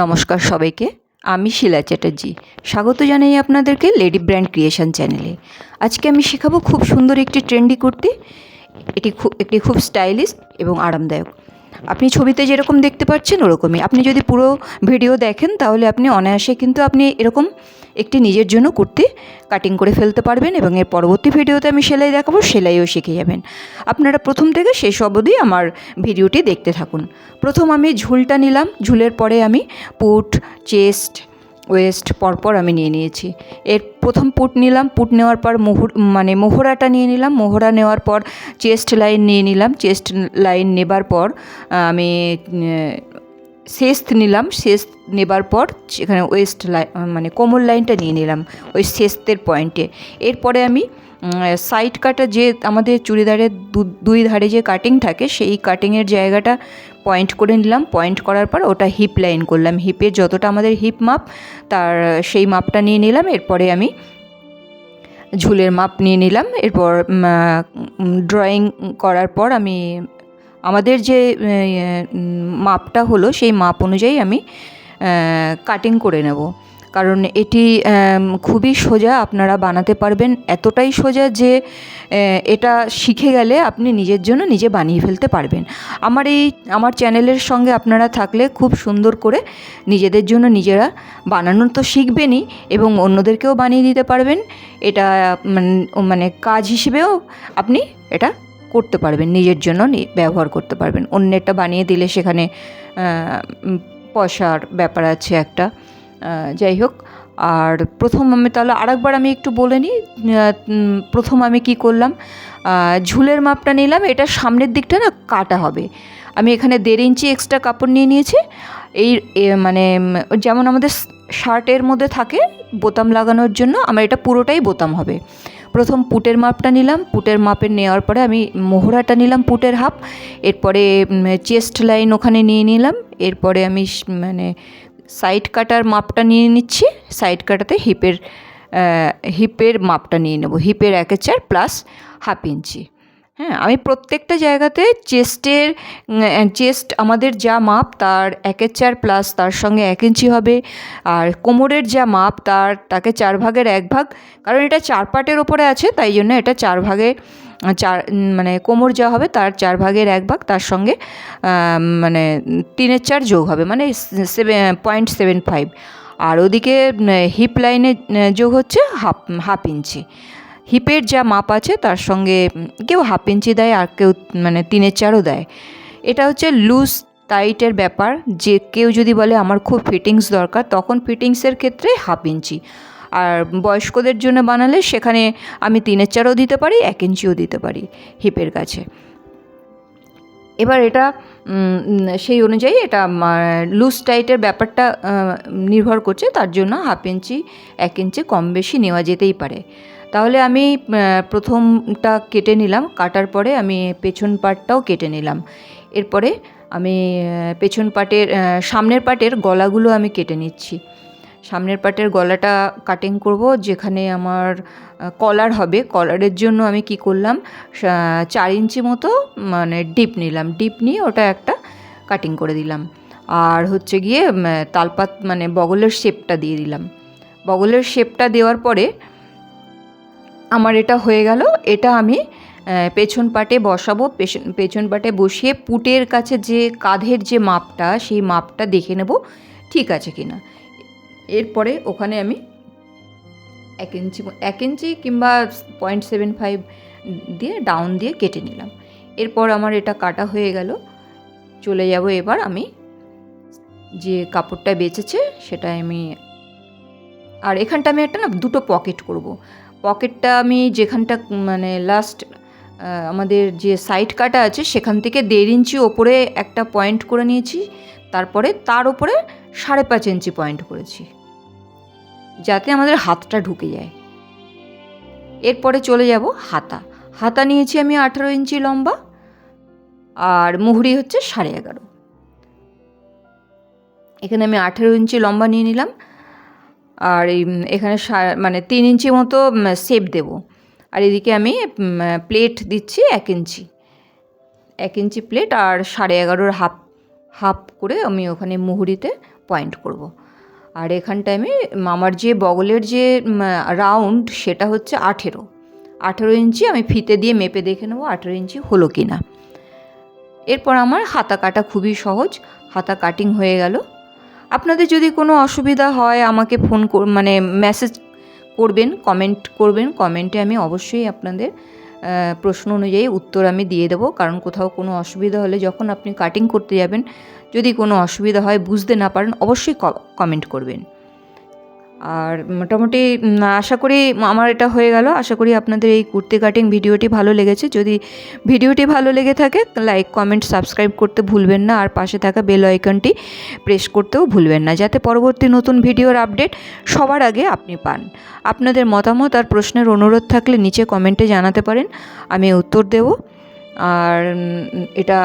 নমস্কার সবাইকে, আমি শিলা চ্যাটার্জি। স্বাগত জানাই আপনাদেরকে লেডি ব্র্যান্ড ক্রিয়েশন চ্যানেলে। আজকে আমি শেখাবো খুব সুন্দর একটি ট্রেন্ডি কুর্তি, এটি খুব একটি খুব স্টাইলিশ এবং আরামদায়ক। আপনি ছবিতে যেরকম দেখতে পাচ্ছেন ওরকমই। আপনি যদি পুরো ভিডিও দেখেন তাহলে আপনি অনায়াসে কিন্তু আপনি এরকম একটি নিজের জন্য কুর্তি কাটিং করে ফেলতে পারবেন এবং এর পরবর্তী ভিডিওতে আমি সেলাই দেখাবো, সেলাইও শিখে যাবেন। আপনারা প্রথম থেকে শেষ অবধি আমার ভিডিওটি দেখতে থাকুন। প্রথম আমি ঝুলটা নিলাম, ঝুলের পরে আমি পুট, চেস্ট ওয়েস্ট পরপর আমি নিয়ে নিয়েছি। এর প্রথম পুট নিলাম, পুট নেওয়ার পর মোহর মানে মোহরাটা নিয়ে নিলাম, মোহরা নেওয়ার পর চেস্ট লাইন নিয়ে নিলাম, চেস্ট লাইন নেবার পর আমি শেস্ত নিলাম শেস্ত নেবার পর সেখানে ওয়েস্ট লাইন মানে কোমর লাইনটা নিয়ে নিলাম, ওই শেস্তের পয়েন্টে। এরপরে আমি সাইড কাটা যে আমাদের চুড়িদারের দুই ধারে যে কাটিং থাকে, সেই কাটিংয়ের জায়গাটা পয়েন্ট করে নিলাম। পয়েন্ট করার পর ওটা হিপ লাইন করলাম। হিপের যতটা আমাদের হিপ মাপ, তার সেই মাপটা নিয়ে নিলাম। এরপরে আমি ঝুলের মাপ নিয়ে নিলাম। এরপর ড্রয়িং করার পর আমি আমাদের যে মাপটা হলো সেই মাপ অনুযায়ী আমি কাটিং করে নেব। কারণ এটি খুবই সোজা আপনারা বানাতে পারবেন। এতটাই সোজা যে এটা শিখে গেলে আপনি নিজের জন্য নিজে বানিয়ে ফেলতে পারবেন। আমার এই, আমার চ্যানেলের সঙ্গে আপনারা থাকলে খুব সুন্দর করে নিজেদের জন্য নিজেরা বানানো তো শিখবেনই এবং অন্যদেরকেও বানিয়ে দিতে পারবেন। এটা মানে- কাজ হিসেবেও আপনি এটা করতে পারবেন, নিজের জন্য ব্যবহার করতে পারবেন। অন্যেরটা বানিয়ে দিলে সেখানে পয়সার ব্যাপার আছে একটা। যাই হোক, আর প্রথম আমি তাহলে আরেকবার আমি একটু বলে নিই প্রথম আমি কি করলাম ঝুলের মাপটা নিলাম, এটা সামনের দিকটা না কাটা হবে। আমি এখানে দেড় ইঞ্চি এক্সট্রা কাপড় নিয়ে নিয়েছি। এই মানে যেমন আমাদের শার্টের মধ্যে থাকে বোতাম লাগানোর জন্য, আমার এটা পুরোটাই বোতাম হবে। প্রথম পুটের মাপটা নিলাম। পুটের মাপের নেওয়ার পরে আমি মোহরাটা নিলাম পুটের হাফ। এরপরে চেস্ট লাইন ওখানে নিয়ে নিলাম। এরপরে আমি মানে সাইড কাটার মাপটা নিয়ে নিচ্ছি। সাইড কাটাতে হিপের হিপের মাপটা নিয়ে নেব। হিপের একের চার প্লাস হাফ ইঞ্চি। হ্যাঁ আমি প্রত্যেকটা জায়গাতে চেস্টের চেস্ট আমাদের যা মাপ তার একের চার প্লাস তার সঙ্গে এক ইঞ্চি হবে। আর কোমরের যা মাপ তার, তাকে চার ভাগের এক ভাগ, কারণ এটা চার পাটের ওপরে আছে, তাই জন্য এটা চার ভাগে, চার মানে কোমর যা হবে তার চার ভাগের এক ভাগ, তার সঙ্গে মানে তিনের চার যোগ হবে মানে সেভেন পয়েন্ট সেভেন ফাইভ আর ওদিকে হিপ লাইনে যোগ হচ্ছে হাফ হাফ ইঞ্চি। হিপের যা মাপ আছে, তার সঙ্গে কেউ হাফ ইঞ্চি দেয় আর কেউ মানে তিনের চারও দেয়। এটা হচ্ছে লুজ টাইটের ব্যাপার। যে কেউ যদি বলে, আমার খুব ফিটিংস দরকার, তখন ফিটিংসের ক্ষেত্রে হাফ ইঞ্চি। আর বয়স্কদের জন্য বানালে, সেখানে আমি তিনের চারও দিতে পারি, এক ইঞ্চিও দিতে পারি হিপের কাছে। এবার এটা সেই অনুযায়ী এটা লুজ টাইটের ব্যাপারটা নির্ভর করছে। তার জন্য হাফ ইঞ্চি, এক ইঞ্চি কম বেশি নেওয়া যেতেই পারে। তাহলে আমি প্রথমটা কেটে নিলাম, কাটার পরে আমি পেছন পাটটাও কেটে নিলাম। এরপরে আমি পেছন পাটের সামনের পাটের গলাগুলো আমি কেটে নিচ্ছি। সামনের পাটের গলাটা কাটিং করব, যেখানে আমার কলার হবে। কলারের জন্য আমি কি করলাম চার ইঞ্চি মতো মানে ডিপ নিলাম। ডিপ নিয়ে ওটা একটা কাটিং করে দিলাম। আর হচ্ছে গিয়ে তালপাত মানে বগলের শেপটা দিয়ে দিলাম। বগলের শেপটা দেওয়ার পরে আমার এটা হয়ে গেল, এটা আমি পেছন পাটে বসাবো, পেছন পেছন পাটে বসিয়ে পুটের কাছে যে কাঁধের যে মাপটা, সেই মাপটা দেখে নেব, ঠিক আছে কি না? এরপরে ওখানে আমি এক ইঞ্চি এক ইঞ্চি কিংবা পয়েন্ট সেভেন ফাইভ দিয়ে ডাউন দিয়ে কেটে নিলাম। এরপর আমার এটা কাটা হয়ে গেল, চলে যাব এবার আমি যে কাপড়টা বেঁচেছে সেটা আমি, আর এখানটা আমি একটা না দুটো পকেট করব। পকেটটা আমি যেখানটা মানে লাস্ট আমাদের যে সাইড কাটা আছে, সেখান থেকে দেড় ইঞ্চি ওপরে একটা পয়েন্ট করে নিয়েছি। তারপরে তার ওপরে সাড়ে পাঁচ ইঞ্চি পয়েন্ট করেছি। যাতে আমাদের হাতটা ঢুকে যায়। এরপরে চলে যাব হাতা। হাতা নিয়েছি আমি আঠারো ইঞ্চি লম্বা আর মুহুরি হচ্ছে সাড়ে এগারো। এখানে আমি আঠেরো ইঞ্চি লম্বা নিয়ে নিলাম। আর এখানে মানে তিন ইঞ্চি মতো শেপ দেব। আর এদিকে আমি প্লেট দিচ্ছি এক ইঞ্চি। এক ইঞ্চি প্লেট আর সাড়ে এগারোর হাফ হাফ করে আমি ওখানে মুহুরিতে পয়েন্ট করব। আর এখানটায় আমি আমার যে বগলের যে রাউন্ড সেটা হচ্ছে আঠেরো। আঠেরো ইঞ্চি আমি ফিতে দিয়ে মেপে দেখে নেব আঠেরো ইঞ্চি হলো কি না এরপর আমার হাতা কাটা খুবই সহজ। হাতা কাটিং হয়ে গেল। আপনাদের যদি কোনো অসুবিধা হয়, আমাকে ফোন মানে মেসেজ করবেন কমেন্ট করবেন কমেন্টে আমি অবশ্যই আপনাদের প্রশ্ন অনুযায়ী উত্তর আমি দিয়ে দেবো। কারণ কোথাও কোনো অসুবিধা হলে যখন আপনি কাটিং করতে যাবেন, যদি কোনো অসুবিধা হয়, বুঝতে না পারেন, অবশ্যই কমেন্ট করবেন। আর মোটামুটি আশা করি আমার এটা হয়ে গেল। আশা করি আপনাদের এই কুর্তি কাটিং ভিডিওটি ভালো লেগেছে। যদি ভিডিওটি ভালো লেগে থাকে, লাইক, কমেন্ট, সাবস্ক্রাইব করতে ভুলবেন না। আর পাশে থাকা বেল আইকনটি প্রেস করতেও ভুলবেন না, যাতে পরবর্তী নতুন ভিডিওর আপডেট সবার আগে আপনি পান। আপনাদের মতামত আর প্রশ্নের অনুরোধ থাকলে নিচে কমেন্টে জানাতে পারেন, আমি উত্তর দেব। আর এটা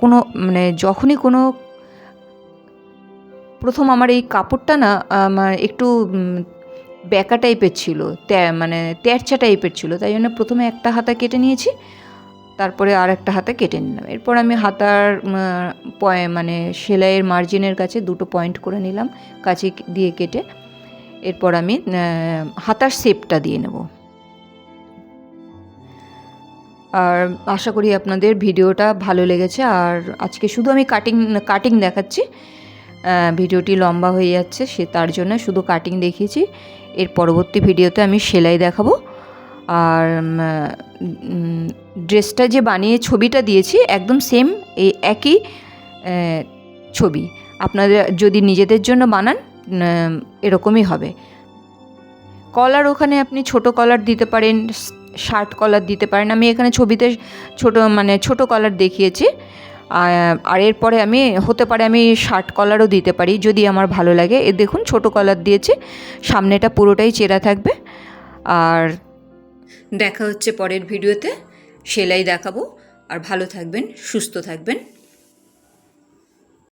কোনো মানে যখনই কোনো প্রথম আমার এই কাপড়টা না, আমার একটু ব্যাকা টাইপের ছিল মানে তেরচা টাইপের ছিল, তাই জন্য প্রথমে একটা হাতা কেটে নিয়েছি, তারপরে আর একটা হাতা কেটে নিলাম। এরপর আমি হাতার পয়ে- মানে সেলাইয়ের মার্জিনের কাছে দুটো পয়েন্ট করে নিলাম, কাছে দিয়ে কেটে। এরপর আমি হাতার শেপটা দিয়ে নেব। আর আশা করি আপনাদের ভিডিওটা ভালো লেগেছে, আর আজকে শুধু আমি কাটিং কাটিং দেখাচ্ছি। ভিডিওটি লম্বা হয়ে যাচ্ছে, সে তার জন্য শুধু কাটিং দেখিয়েছি। এর পরবর্তী ভিডিওতে আমি সেলাই দেখাবো। আর ড্রেসটা যে বানিয়ে ছবিটা দিয়েছি, একদম সেম এই একই ছবি। আপনাদের যদি নিজেদের জন্য বানান এরকমই হবে। কলার ওখানে আপনি ছোট কলার দিতে পারেন শার্ট কলার দিতে পারেন। আমি এখানে ছবিতে ছোট মানে ছোট কলার দেখিয়েছি। আর এরপরে আমি, হতে পারে আমি শার্ট কলারও দিতে পারি, যদি আমার ভালো লাগে। এ দেখুন, ছোট কলার দিয়েছি, সামনেটা পুরোটাই চেরা থাকবে। আর দেখা হচ্ছে পরের ভিডিওতে সেলাই দেখাবো। আর ভালো থাকবেন, সুস্থ থাকবেন।